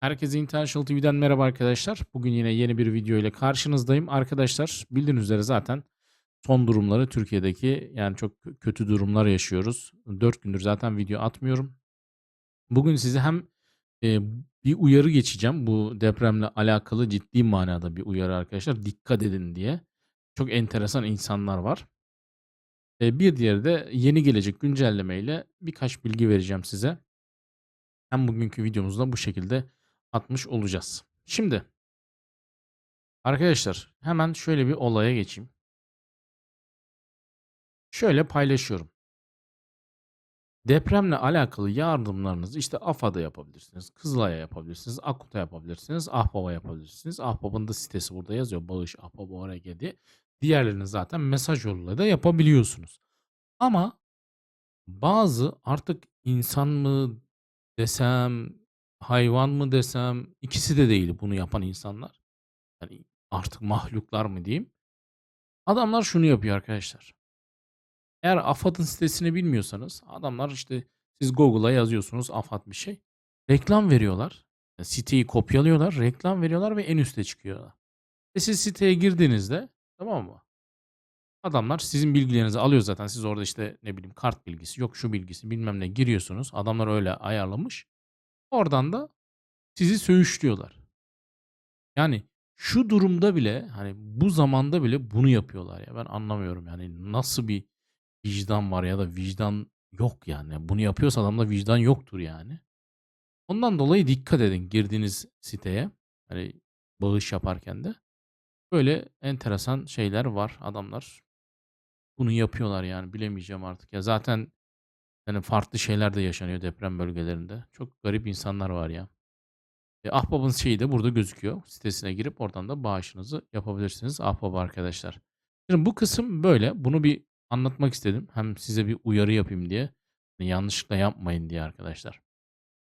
Herkese International TV'den merhaba arkadaşlar. Bugün yine yeni bir video ile karşınızdayım. Arkadaşlar bildiğiniz üzere zaten son durumları Türkiye'deki yani çok kö- kötü durumlar yaşıyoruz. 4 gündür zaten video atmıyorum. Bugün size hem e, bir uyarı geçeceğim. Bu depremle alakalı ciddi manada bir uyarı arkadaşlar. Dikkat edin diye. Çok enteresan insanlar var. E, bir diğeri de yeni gelecek güncellemeyle birkaç bilgi vereceğim size. Hem bugünkü videomuzda bu şekilde atmış olacağız. Şimdi arkadaşlar hemen şöyle bir olaya geçeyim. Şöyle paylaşıyorum. Depremle alakalı yardımlarınızı işte AFAD'a yapabilirsiniz, Kızılay'a yapabilirsiniz, AKUT'a yapabilirsiniz, Ahbap'a yapabilirsiniz. Ahbap'ın da sitesi burada yazıyor. Bağış Ahbap ORG diye. Diğerlerini zaten mesaj yoluyla da yapabiliyorsunuz. Ama bazı artık insan mı desem, hayvan mı desem ikisi de değil bunu yapan insanlar. Yani artık mahluklar mı diyeyim. Adamlar şunu yapıyor arkadaşlar. Eğer AFAD'ın sitesini bilmiyorsanız adamlar işte siz Google'a yazıyorsunuz AFAD bir şey. Reklam veriyorlar. Yani siteyi kopyalıyorlar, reklam veriyorlar ve en üste çıkıyorlar. Ve siz siteye girdiğinizde tamam mı? Adamlar sizin bilgilerinizi alıyor zaten. Siz orada işte ne bileyim kart bilgisi, yok şu bilgisi bilmem ne giriyorsunuz. Adamlar öyle ayarlamış. Oradan da sizi söğüşlüyorlar. Yani şu durumda bile hani bu zamanda bile bunu yapıyorlar ya. Ben anlamıyorum yani nasıl bir vicdan var ya da vicdan yok yani. Bunu yapıyorsa adamda vicdan yoktur yani. Ondan dolayı dikkat edin girdiğiniz siteye. Hani bağış yaparken de. Böyle enteresan şeyler var adamlar. Bunu yapıyorlar yani bilemeyeceğim artık. Ya zaten yani farklı şeyler de yaşanıyor deprem bölgelerinde. Çok garip insanlar var ya. E, Ahbap'ın şeyi de burada gözüküyor. Sitesine girip oradan da bağışınızı yapabilirsiniz Ahbap arkadaşlar. Şimdi bu kısım böyle. Bunu bir anlatmak istedim. Hem size bir uyarı yapayım diye. Hani yanlışlıkla yapmayın diye arkadaşlar.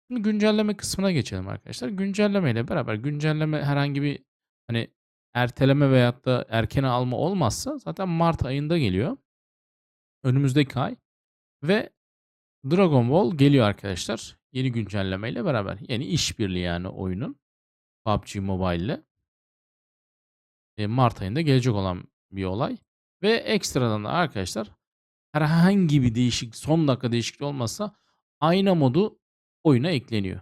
Şimdi güncelleme kısmına geçelim arkadaşlar. Güncelleme ile beraber güncelleme herhangi bir hani erteleme veyahut da erkene alma olmazsa zaten Mart ayında geliyor. Önümüzdeki ay. Ve Dragon Ball geliyor arkadaşlar. Yeni güncelleme ile beraber. Yeni işbirliği yani oyunun. PUBG Mobile ile. E, Mart ayında gelecek olan bir olay. Ve ekstradan da arkadaşlar herhangi bir değişik son dakika değişiklik olmazsa ayna modu oyuna ekleniyor.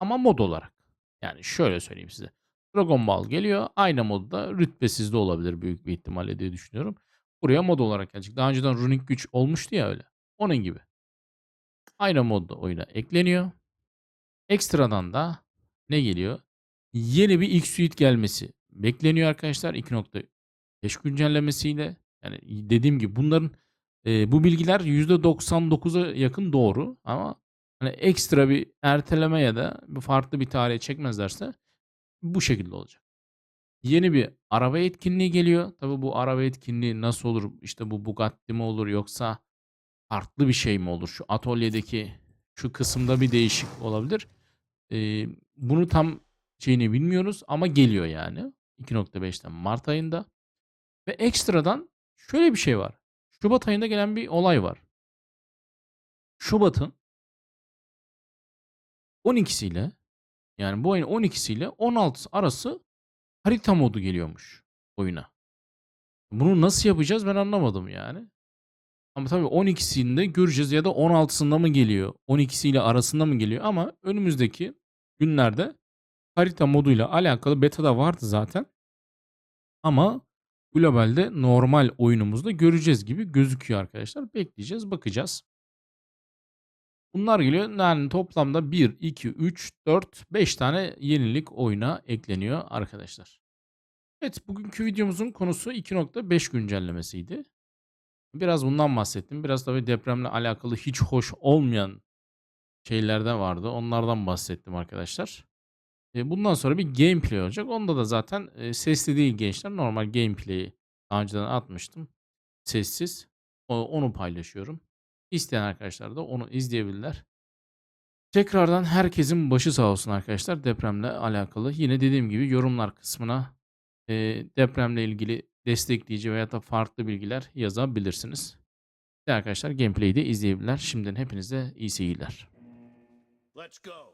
Ama mod olarak. Yani şöyle söyleyeyim size. Dragon Ball geliyor. Ayna modu da rütbesiz de olabilir büyük bir ihtimalle diye düşünüyorum. Buraya mod olarak gelecek. Daha önceden Runic güç olmuştu ya öyle. Onun gibi. Ayna modda oyuna ekleniyor. Ekstradan da ne geliyor? Yeni bir X Suite gelmesi bekleniyor arkadaşlar. 2.5 güncellemesiyle. Yani dediğim gibi bunların e, bu bilgiler %99'a yakın doğru ama hani ekstra bir erteleme ya da farklı bir tarihe çekmezlerse bu şekilde olacak. Yeni bir araba etkinliği geliyor. Tabii bu araba etkinliği nasıl olur? İşte bu Bugatti mi olur yoksa farklı bir şey mi olur? Şu atölyedeki şu kısımda bir değişik olabilir. Ee, bunu tam şeyini bilmiyoruz ama geliyor yani. 2.5'ten Mart ayında. Ve ekstradan şöyle bir şey var. Şubat ayında gelen bir olay var. Şubat'ın 12'siyle yani bu ayın 12'siyle 16'sı arası harita modu geliyormuş oyuna. Bunu nasıl yapacağız ben anlamadım yani. Ama tabii 12'sinde göreceğiz ya da 16'sında mı geliyor? 12'siyle arasında mı geliyor? Ama önümüzdeki günlerde harita moduyla alakalı beta'da vardı zaten. Ama globalde normal oyunumuzda göreceğiz gibi gözüküyor arkadaşlar. Bekleyeceğiz, bakacağız. Bunlar geliyor. Yani toplamda 1, 2, 3, 4, 5 tane yenilik oyuna ekleniyor arkadaşlar. Evet bugünkü videomuzun konusu 2.5 güncellemesiydi. Biraz bundan bahsettim. Biraz tabii depremle alakalı hiç hoş olmayan şeyler de vardı. Onlardan bahsettim arkadaşlar. E, bundan sonra bir gameplay olacak. Onda da zaten e, sesli değil gençler. Normal gameplay'i daha önceden atmıştım. Sessiz. Onu paylaşıyorum. İsteyen arkadaşlar da onu izleyebilirler. Tekrardan herkesin başı sağ olsun arkadaşlar depremle alakalı. Yine dediğim gibi yorumlar kısmına e, depremle ilgili destekleyici veya da farklı bilgiler yazabilirsiniz. Ve arkadaşlar gameplay'i de izleyebilirler. Şimdiden hepinize iyi seyirler. Let's go.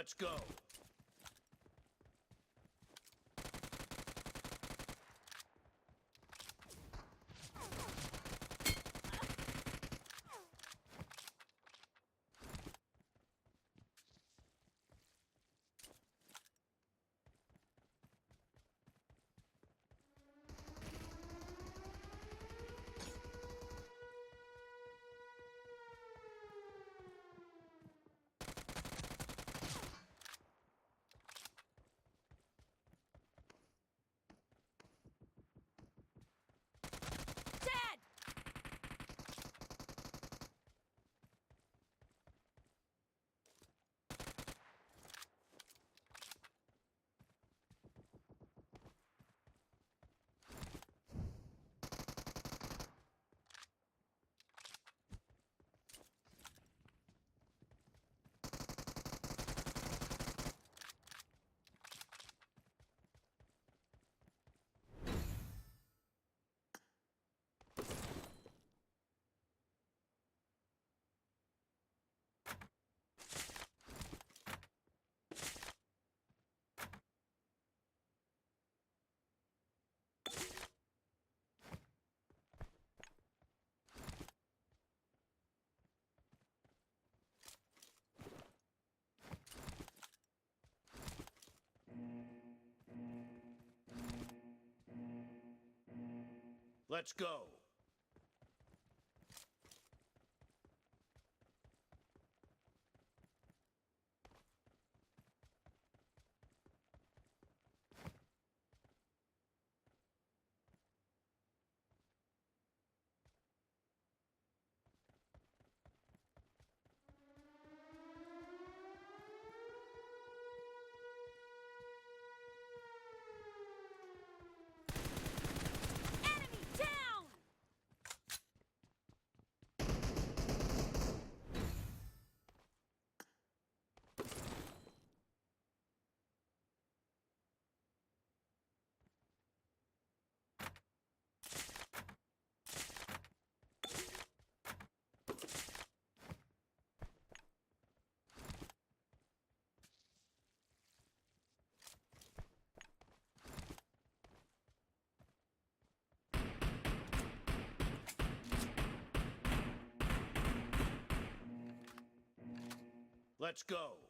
Let's go. Let's go. Let's go.